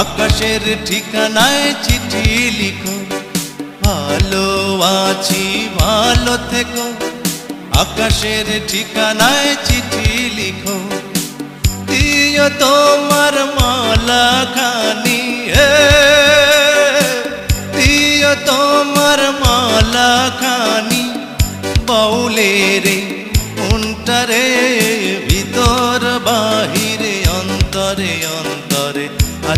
আকাশের ঠিকানায় চিঠি লিখো। ভালো আছি, ভালো থেকো। আকাশের ঠিকানায় চিঠি লিখো। দিও তোমার মালা খানি দিও তোমার মালা খানি বাউলেরে অন্তরে ভিতর বাহিরে, অন্তরে অন্তরে।